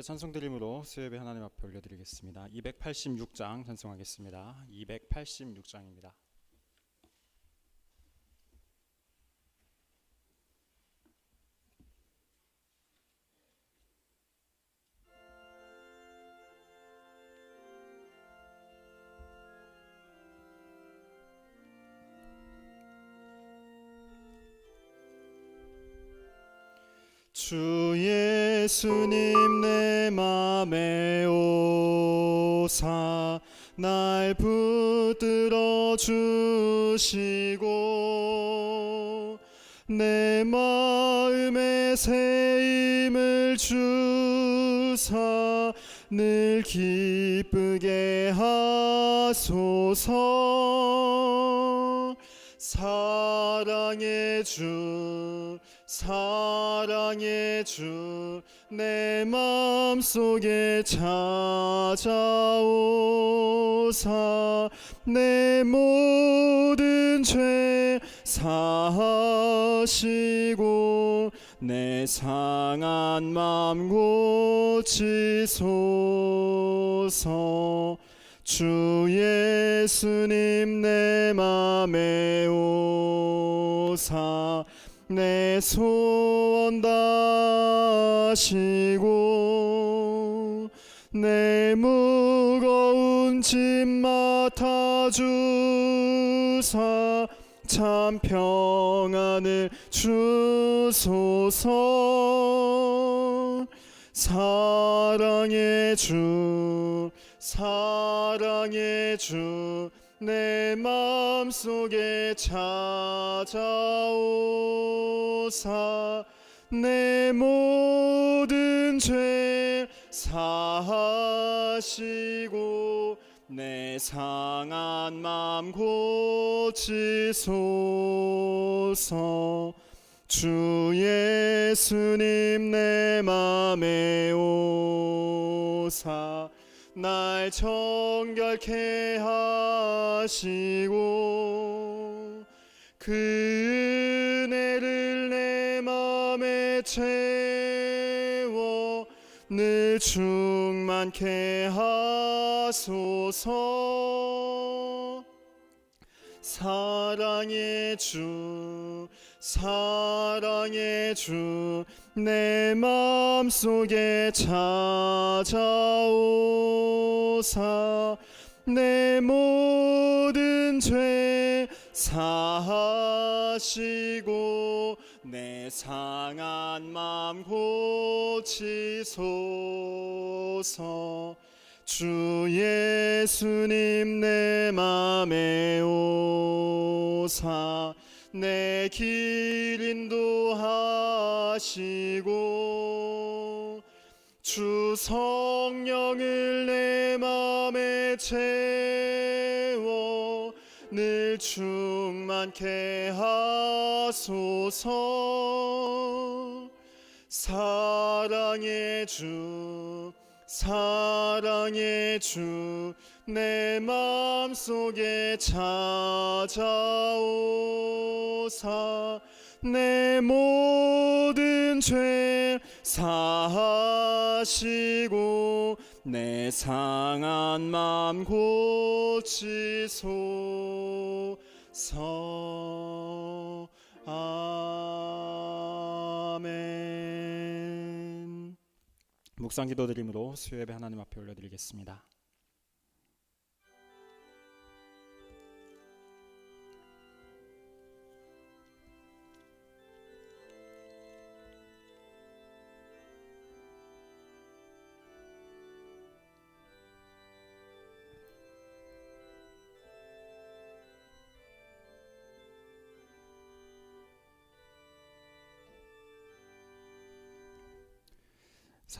함께 찬송 드림으로 수요예배 하나님 앞에 올려드리겠습니다. 286장 찬송하겠습니다. 286장입니다. 주 예수님 내 맘에 오사 날 붙들어 주시고 내 마음에 새 힘을 주사 늘 기쁘게 하소서. 사랑의 주 사랑의 주 내 맘속에 찾아오사 내 모든 죄 사하시고 내 상한 맘 고치소서. 주 예수님 내 맘에 오사 내 소원 다시고 내 무거운 짐 맡아주사 참 평안을 주소서. 사랑의 주 사랑의 주 내 맘속에 찾아오사 내 모든 죄 사하시고 내 상한 맘 고치소서. 주 예수님 내 맘에 오사 날 정결케 하시고 그 은혜를 내 맘에 채워 늘 충만케 하소서. 사랑의 주 사랑의 주 내 맘속에 찾아오사 내 모든 죄 사하시고 내 상한 맘 고치소서. 주 예수님 내 맘에 오사 내 길 인도하시고 주 성령을 내 맘에 채워 늘 충만케 하소서. 사랑의 주 사랑의 주 내 맘속에 찾아오사 내 모든 죄 사하시고 내 상한 맘 고치소서 아멘 묵상 기도 드림으로 수요예배 하나님 앞에 올려드리겠습니다.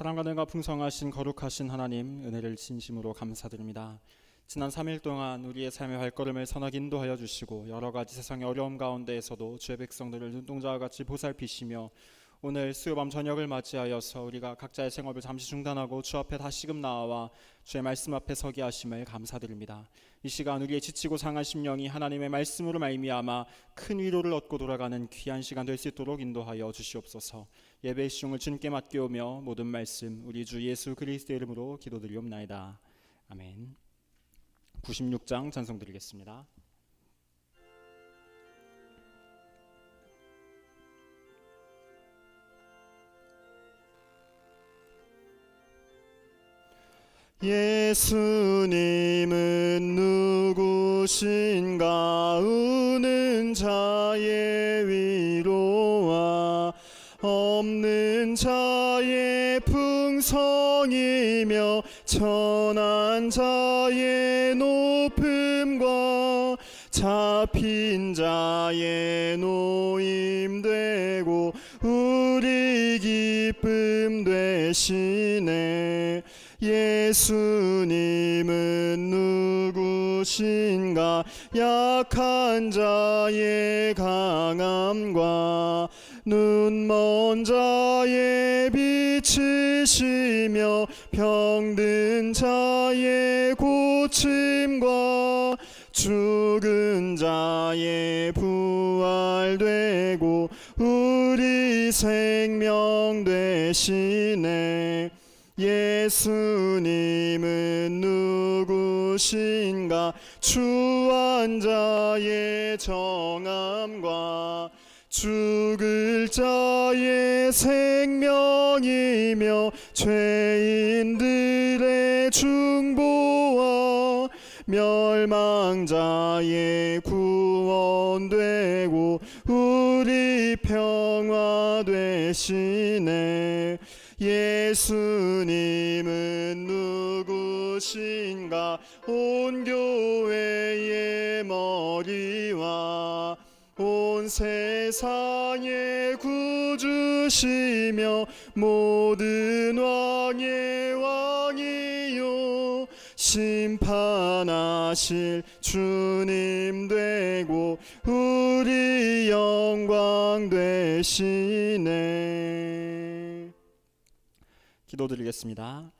사랑과 능가 풍성하신 거룩하신 하나님 은혜를 진심으로 감사드립니다. 지난 3일 동안 우리의 삶의 발걸음을 선하게 인도하여 주시고 여러 가지 세상의 어려움 가운데에서도 주의 백성들을 눈동자와 같이 보살피시며 오늘 수요밤 저녁을 맞이하여서 우리가 각자의 생업을 잠시 중단하고 주 앞에 다시금 나와 주의 말씀 앞에 서게 하심을 감사드립니다. 이 시간 우리의 지치고 상한 심령이 하나님의 말씀으로 말미암아 큰 위로를 얻고 돌아가는 귀한 시간 될 수 있도록 인도하여 주시옵소서. 예배의 시종을 주님께 맡겨오며 모든 말씀 우리 주 예수 그리스도의 이름으로 기도드리옵나이다. 아멘. 96장 찬송 드리겠습니다. 예수님은 누구신가 우는 자의 위로와 자의 풍성이며 천한 자의 높음과 잡힌 자의 노임되고 우리 기쁨 되시네. 예수님은 누구신가? 약한 자의 강함과 눈먼 자의 빛이시며 병든 자의 고침과 죽은 자의 부활되고 우리 생명 되시네. 예수님은 누구신가? 추한 자의 정함과 죽을 자의 생명이며 죄인들의 중보와 멸망자의 구원되고 우리 평화 되시네. 예수님은 누구신가? 온 교회의 머리와 온 세상의 구주시며 모든 왕의 왕이요 심판하실 주님 되고 우리 영광 되시네 기도드리겠습니다.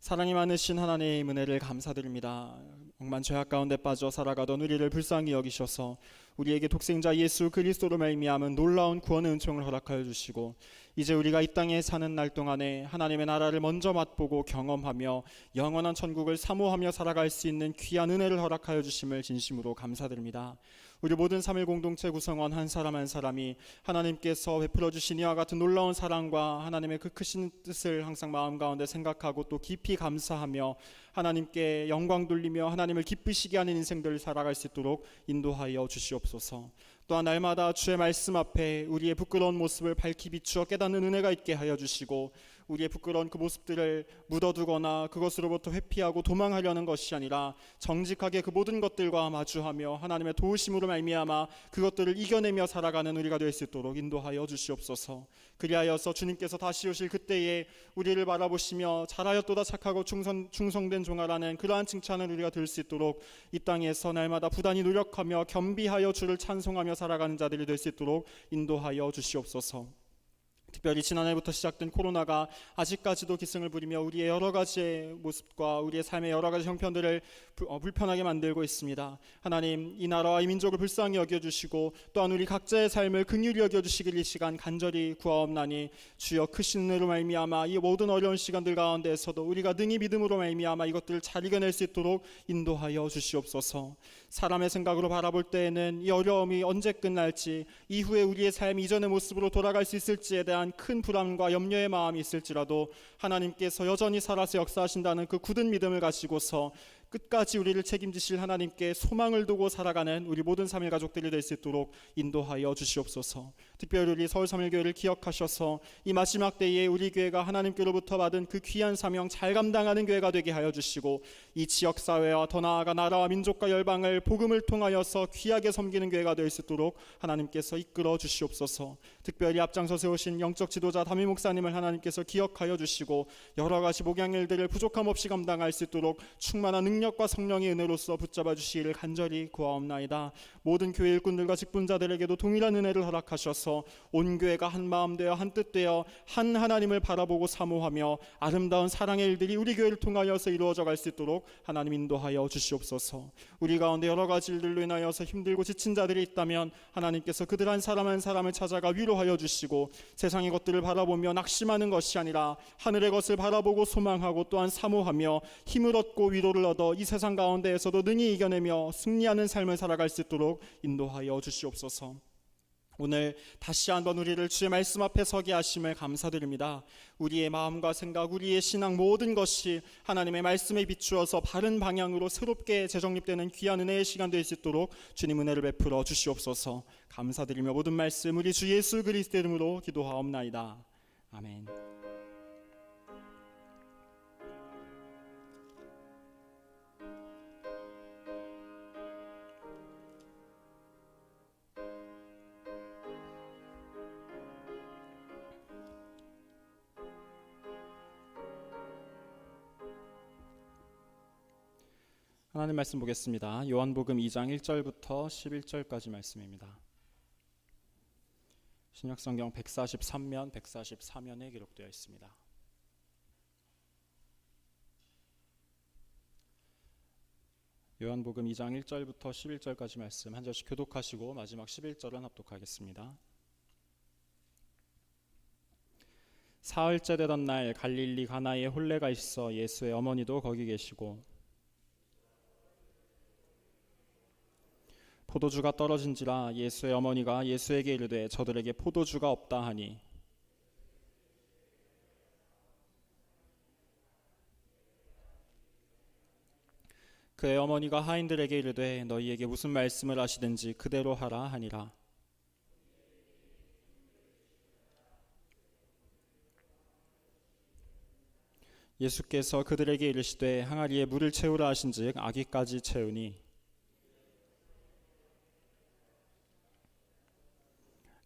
사랑이 많으신 하나님 은혜를 감사드립니다. 억만 죄악 가운데 빠져 살아가던 우리를 불쌍히 여기셔서 우리에게 독생자 예수 그리스도로 말미암은 놀라운 구원의 은총을 허락하여 주시고 이제 우리가 이 땅에 사는 날 동안에 하나님의 나라를 먼저 맛보고 경험하며 영원한 천국을 사모하며 살아갈 수 있는 귀한 은혜를 허락하여 주심을 진심으로 감사드립니다. 우리 모든 삼일 공동체 구성원 한 사람 한 사람이 하나님께서 베풀어 주신 이와 같은 놀라운 사랑과 하나님의 그 크신 뜻을 항상 마음 가운데 생각하고 또 깊이 감사하며 하나님께 영광 돌리며 하나님을 기쁘시게 하는 인생들을 살아갈 수 있도록 인도하여 주시옵소서. 또한 날마다 주의 말씀 앞에 우리의 부끄러운 모습을 밝히 비추어 깨닫는 은혜가 있게 하여 주시고 우리의 부끄러운 그 모습들을 묻어두거나 그것으로부터 회피하고 도망하려는 것이 아니라 정직하게 그 모든 것들과 마주하며 하나님의 도우심으로 말미암아 그것들을 이겨내며 살아가는 우리가 될 수 있도록 인도하여 주시옵소서. 그리하여서 주님께서 다시 오실 그때에 우리를 바라보시며 잘하였도다 착하고 충성, 충성된 종아라는 그러한 칭찬을 우리가 들 수 있도록 이 땅에서 날마다 부단히 노력하며 겸비하여 주를 찬송하며 살아가는 자들이 될 수 있도록 인도하여 주시옵소서. 특별히 지난해부터 시작된 코로나가 아직까지도 기승을 부리며 우리의 여러 가지의 모습과 우리의 삶의 여러 가지 형편들을 불- 어, 불편하게 만들고 있습니다. 하나님 이 나라와 이 민족을 불쌍히 여겨주시고 또한 우리 각자의 삶을 긍휼히 여겨주시길 이 시간 간절히 구하옵나니 주여 크신 은혜로 말미암아 이 모든 어려운 시간들 가운데에서도 우리가 능히 믿음으로 말미암아 이것들을 잘 이겨낼 수 있도록 인도하여 주시옵소서. 사람의 생각으로 바라볼 때에는 이 어려움이 언제 끝날지 이후에 우리의 삶이 이전의 모습으로 돌아갈 수 있을지에 대한 큰 불안과 염려의 마음이 있을지라도 하나님께서 여전히 살아서 역사하신다는 그 굳은 믿음을 가지고서 끝까지 우리를 책임지실 하나님께 소망을 두고 살아가는 우리 모든 삼일 가족들이 될 수 있도록 인도하여 주시옵소서. 특별히 우리 서울 삼일교회를 기억하셔서 이 마지막 때에 우리 교회가 하나님께로부터 받은 그 귀한 사명 잘 감당하는 교회가 되게 하여 주시고 이 지역 사회와 더 나아가 나라와 민족과 열방을 복음을 통하여서 귀하게 섬기는 교회가 될 수 있도록 하나님께서 이끌어 주시옵소서. 특별히 앞장서 세우신 영적 지도자 담임 목사님을 하나님께서 기억하여 주시고 여러 가지 목양 일들을 부족함 없이 감당할 수 있도록 충만한 능력과 성령의 은혜로서 붙잡아 주시기를 간절히 구하옵나이다. 모든 교회 일꾼들과 직분자들에게도 동일한 은혜를 허락하셔서 온 교회가 한 마음 되어 한 뜻 되어 한 하나님을 바라보고 사모하며 아름다운 사랑의 일들이 우리 교회를 통하여서 이루어져 갈 수 있도록 하나님 인도하여 주시옵소서. 우리 가운데 여러 가지 일들로 인하여서 힘들고 지친 자들이 있다면 하나님께서 그들 한 사람 한 사람을 찾아가 위로하여 주시고 세상의 것들을 바라보며 낙심하는 것이 아니라 하늘의 것을 바라보고 소망하고 또한 사모하며 힘을 얻고 위로를 얻어 이 세상 가운데에서도 능히 이겨내며 승리하는 삶을 살아갈 수 있도록 인도하여 주시옵소서. 오늘 다시 한번 우리를 주의 말씀 앞에 서게 하심을 감사드립니다. 우리의 마음과 생각, 우리의 신앙 모든 것이 하나님의 말씀에 비추어서 바른 방향으로 새롭게 재정립되는 귀한 은혜의 시간 될 수 있도록 주님 은혜를 베풀어 주시옵소서. 감사드리며 모든 말씀 우리 주 예수 그리스도 이름으로 기도하옵나이다. 아멘. 하나님 말씀 보겠습니다. 요한복음 2장 1절부터 11절까지 말씀입니다. 신약성경 143면 144면에 기록되어 있습니다. 요한복음 2장 1절부터 11절까지 말씀 한 절씩 교독하시고 마지막 11절은 합독하겠습니다. 사흘째 되던 날 갈릴리 가나에 혼례가 있어 예수의 어머니도 거기 계시고 포도주가 떨어진지라 예수의 어머니가 예수에게 이르되 저들에게 포도주가 없다 하니. 그의 어머니가 하인들에게 이르되 너희에게 무슨 말씀을 하시든지 그대로 하라 하니라. 예수께서 그들에게 이르시되 항아리에 물을 채우라 하신즉 아기까지 채우니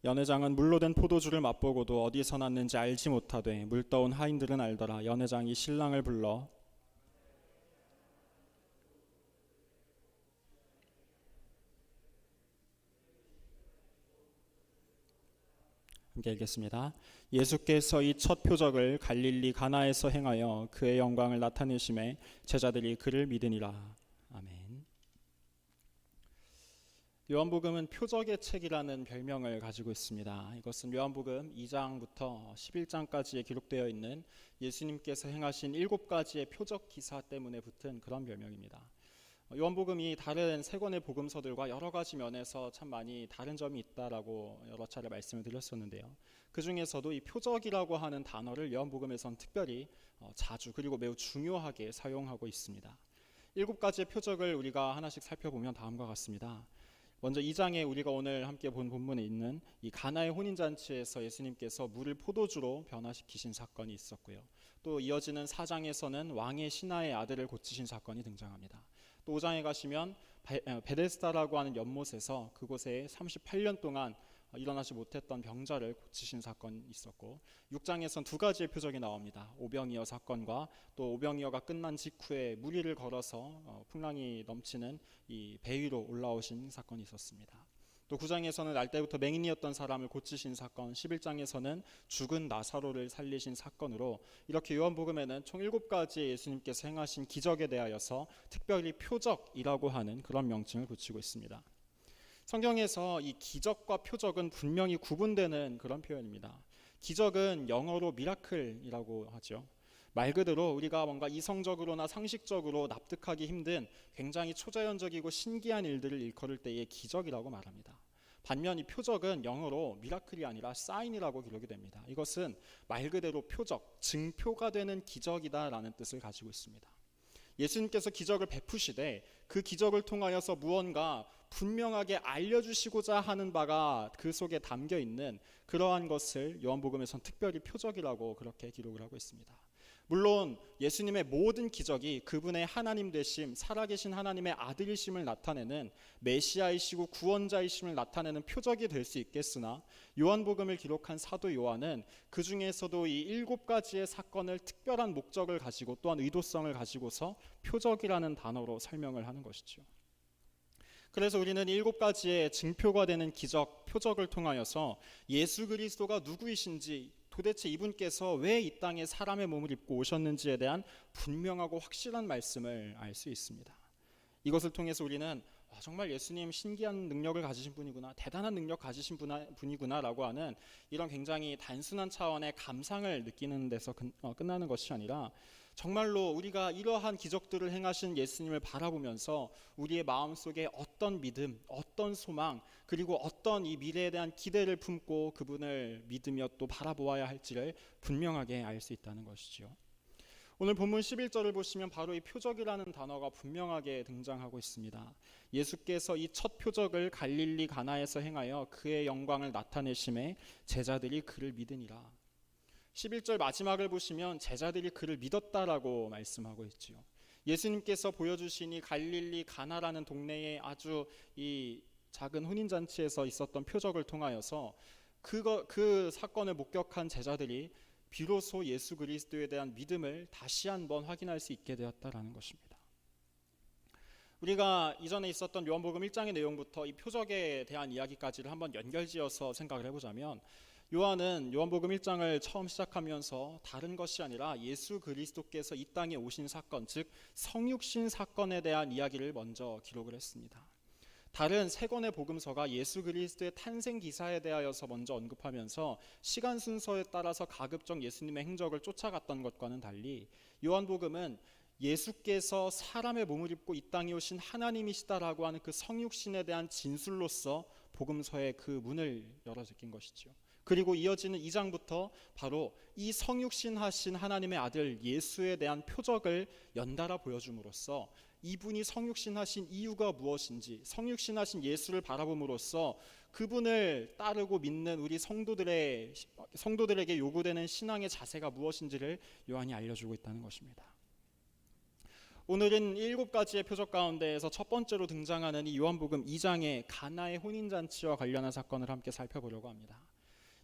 연회장은 물로 된 포도주를 맛보고도 어디서 났는지 알지 못하되 물 떠온 하인들은 알더라 연회장이 신랑을 불러 함께 읽겠습니다. 예수께서 이 첫 표적을 갈릴리 가나에서 행하여 그의 영광을 나타내심에 제자들이 그를 믿으니라. 아멘. 요한복음은 표적의 책이라는 별명을 가지고 있습니다. 이것은 요한복음 2장부터 11장까지에 기록되어 있는 예수님께서 행하신 일곱 가지의 표적 기사 때문에 붙은 그런 별명입니다. 요한복음이 다른 세 권의 복음서들과 여러 가지 면에서 참 많이 다른 점이 있다라고 여러 차례 말씀을 드렸었는데요. 그 중에서도 이 표적이라고 하는 단어를 요한복음에선 특별히 어, 자주 그리고 매우 중요하게 사용하고 있습니다. 일곱 가지의 표적을 우리가 하나씩 살펴보면 다음과 같습니다. 먼저 2장에 우리가 오늘 함께 본 본문에 있는 이 가나의 혼인 잔치에서 예수님께서 물을 포도주로 변화시키신 사건이 있었고요. 또 이어지는 4장에서는 왕의 신하의 아들을 고치신 사건이 등장합니다. 또 5장에 가시면 베데스다라고 하는 연못에서 그곳에 38년 동안 일어나지 못했던 병자를 고치신 사건이 있었고 6장에선 두 가지의 표적이 나옵니다. 오병이어 사건과 또 오병이어가 끝난 직후에 무리를 걸어서 어, 풍랑이 넘치는 이 배 위로 올라오신 사건이 있었습니다. 또 9장에서는 날 때부터 맹인이었던 사람을 고치신 사건, 11장에서는 죽은 나사로를 살리신 사건으로 이렇게 요한복음에는 총 7가지의 예수님께서 행하신 기적에 대하여서 특별히 표적이라고 하는 그런 명칭을 붙이고 있습니다. 성경에서 이 기적과 표적은 분명히 구분되는 그런 표현입니다. 기적은 영어로 미라클이라고 하죠. 말 그대로 우리가 뭔가 이성적으로나 상식적으로 납득하기 힘든 굉장히 초자연적이고 신기한 일들을 일컬을 때의 기적이라고 말합니다. 반면 이 표적은 영어로 미라클이 아니라 사인이라고 기록이 됩니다. 이것은 말 그대로 표적, 증표가 되는 기적이다라는 뜻을 가지고 있습니다. 예수님께서 기적을 베푸시되 그 기적을 통하여서 무언가 분명하게 알려주시고자 하는 바가 그 속에 담겨 있는 그러한 것을 요한복음에선 특별히 표적이라고 그렇게 기록을 하고 있습니다. 물론 예수님의 모든 기적이 그분의 하나님 되심, 살아계신 하나님의 아들이심을 나타내는 메시아이시고 구원자이심을 나타내는 표적이 될 수 있겠으나 요한복음을 기록한 사도 요한은 그 중에서도 이 일곱 가지의 사건을 특별한 목적을 가지고 또한 의도성을 가지고서 표적이라는 단어로 설명을 하는 것이죠. 그래서 우리는 일곱 가지의 증표가 되는 기적, 표적을 통하여서 예수 그리스도가 누구이신지 도대체 이분께서 왜 이 땅에 사람의 몸을 입고 오셨는지에 대한 분명하고 확실한 말씀을 알 수 있습니다. 이것을 통해서 우리는 아, 정말 예수님 신기한 능력을 가지신 분이구나, 대단한 능력 가지신 분이구나라고 하는 이런 굉장히 단순한 차원의 감상을 느끼는 데서 어, 끝나는 것이 아니라 정말로 우리가 이러한 기적들을 행하신 예수님을 바라보면서 우리의 마음 속에 어떤 믿음, 어떤 소망, 그리고 어떤 이 미래에 대한 기대를 품고 그분을 믿으며 또 바라보아야 할지를 분명하게 알 수 있다는 것이지요. 오늘 본문 11절을 보시면 바로 이 표적이라는 단어가 분명하게 등장하고 있습니다. 예수께서 이 첫 표적을 갈릴리 가나에서 행하여 그의 영광을 나타내심에 제자들이 그를 믿으니라. 11절 마지막을 보시면 제자들이 그를 믿었다라고 말씀하고 있지요. 예수님께서 보여주신 이 갈릴리 가나라는 동네에 아주 이 작은 혼인 잔치에서 있었던 표적을 통하여서 그거 그 사건을 목격한 제자들이 비로소 예수 그리스도에 대한 믿음을 다시 한번 확인할 수 있게 되었다라는 것입니다. 우리가 이전에 있었던 요한복음 1장의 내용부터 이 표적에 대한 이야기까지를 한번 연결지어서 생각을 해보자면 요한은 요한복음 1장을 처음 시작하면서 다른 것이 아니라 예수 그리스도께서 이 땅에 오신 사건, 즉 성육신 사건에 대한 이야기를 먼저 기록을 했습니다. 다른 세 권의 복음서가 예수 그리스도의 탄생 기사에 대하여서 먼저 언급하면서 시간 순서에 따라서 가급적 예수님의 행적을 쫓아갔던 것과는 달리 요한복음은 예수께서 사람의 몸을 입고 이 땅에 오신 하나님이시다라고 하는 그 성육신에 대한 진술로서 복음서의 그 문을 열어 제낀 것이죠. 그리고 이어지는 2장부터 바로 이 성육신 하신 하나님의 아들 예수에 대한 표적을 연달아 보여줌으로써 이분이 성육신 하신 이유가 무엇인지 성육신 하신 예수를 바라봄으로써 그분을 따르고 믿는 우리 성도들의 성도들에게 요구되는 신앙의 자세가 무엇인지를 요한이 알려주고 있다는 것입니다. 오늘은 일곱 가지의 표적 가운데에서 첫 번째로 등장하는 이 요한복음 2장의 가나의 혼인 잔치와 관련한 사건을 함께 살펴보려고 합니다.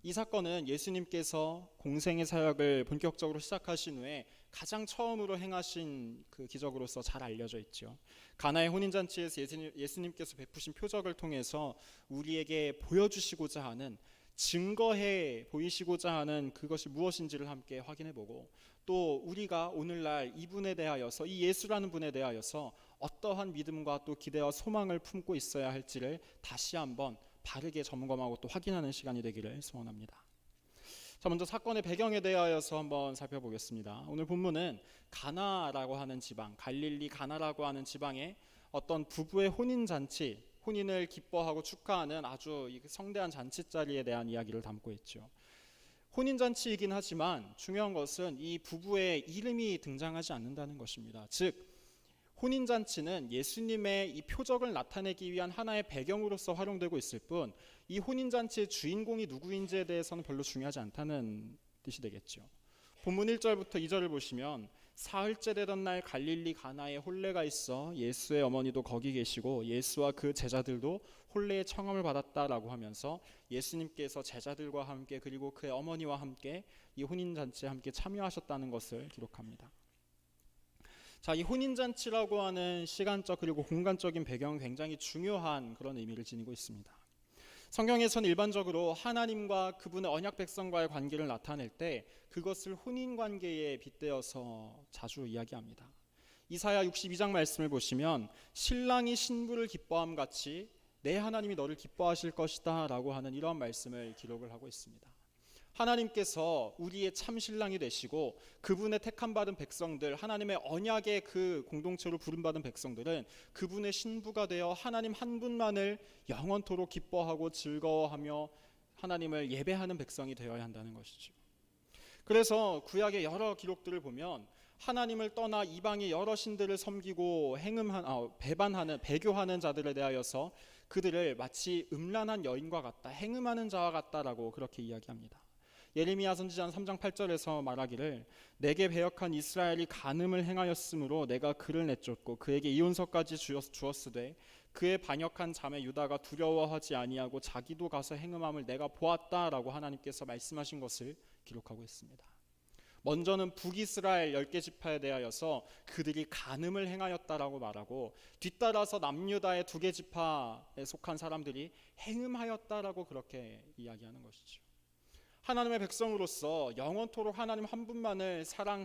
이 사건은 예수님께서 공생의 사역을 본격적으로 시작하신 후에 가장 처음으로 행하신 그 기적으로서 잘 알려져 있죠. 가나의 혼인 잔치에서 예수님, 께서 베푸신 표적을 통해서 우리에게 보여주시고자 하는 증거해 보이시고자 하는 그것이 무엇인지를 함께 확인해 보고 또 우리가 오늘날 이분에 대하여서 이 예수라는 분에 대하여서 어떠한 믿음과 또 기대와 소망을 품고 있어야 할지를 다시 한번 바르게 점검하고 또 확인하는 시간이 되기를 소원합니다. 자, 먼저 사건의 배경에 대하여서 한번 살펴보겠습니다. 오늘 본문은 가나라고 하는 지방, 갈릴리 가나라고 하는 지방에 어떤 부부의 혼인 잔치, 혼인을 기뻐하고 축하하는 아주 성대한 잔치 자리에 대한 이야기를 담고 있죠. 혼인 잔치이긴 하지만 중요한 것은 이 부부의 이름이 등장하지 않는다는 것입니다. 즉 혼인잔치는 예수님의 이 표적을 나타내기 위한 하나의 배경으로서 활용되고 있을 뿐 이 혼인잔치의 주인공이 누구인지에 대해서는 별로 중요하지 않다는 뜻이 되겠죠. 본문 1절부터 2절을 보시면 사흘째 되던 날 갈릴리 가나에 혼례가 있어 예수의 어머니도 거기 계시고 예수와 그 제자들도 혼례의 청함을 받았다라고 하면서 예수님께서 제자들과 함께 그리고 그의 어머니와 함께 이 혼인 잔치에 함께 참여하셨다는 것을 기록합니다. 자, 이 혼인잔치라고 하는 시간적 그리고 공간적인 배경은 굉장히 중요한 그런 의미를 지니고 있습니다. 성경에서는 일반적으로 하나님과 그분의 언약 백성과의 관계를 나타낼 때 그것을 혼인 관계에 빗대어서 자주 이야기합니다. 이사야 62장 말씀을 보시면 신랑이 신부를 기뻐함 같이 내 하나님이 너를 기뻐하실 것이다라고 하는 이러한 말씀을 기록을 하고 있습니다. 하나님께서 우리의 참 신랑이 되시고 그분의 택함 받은 백성들 하나님의 언약의 그 공동체로 부름 받은 백성들은 그분의 신부가 되어 하나님 한 분만을 영원토록 기뻐하고 즐거워하며 하나님을 예배하는 백성이 되어야 한다는 것이죠. 그래서 구약의 여러 기록들을 보면 하나님을 떠나 이방의 여러 신들을 섬기고 행음한 아, 배반하는 배교하는 자들에 대하여서 그들을 마치 음란한 여인과 같다 행음하는 자와 같다라고 그렇게 이야기합니다. 예레미야 선지자 3장 8절에서 말하기를 내게 배역한 이스라엘이 간음을 행하였으므로 내가 그를 내쫓고 그에게 이혼서까지 주었, 주었 으되 그의 반역한 자매 유다가 두려워하지 아니하고 자기도 가서 행음함을 내가 보았다라고 하나님께서 말씀하신 것을 기록하고 있습니다. 먼저는 북이스라엘 열개 지파에 대하여서 그들이 간음을 행하였다라고 말하고 뒤따라서 남유다의 두 개 지파에 속한 사람들이 행음하였다라고 그렇게 이야기하는 것이죠. 하나님의 백성으로서 영원토록 하나님 한 분만을 사랑하고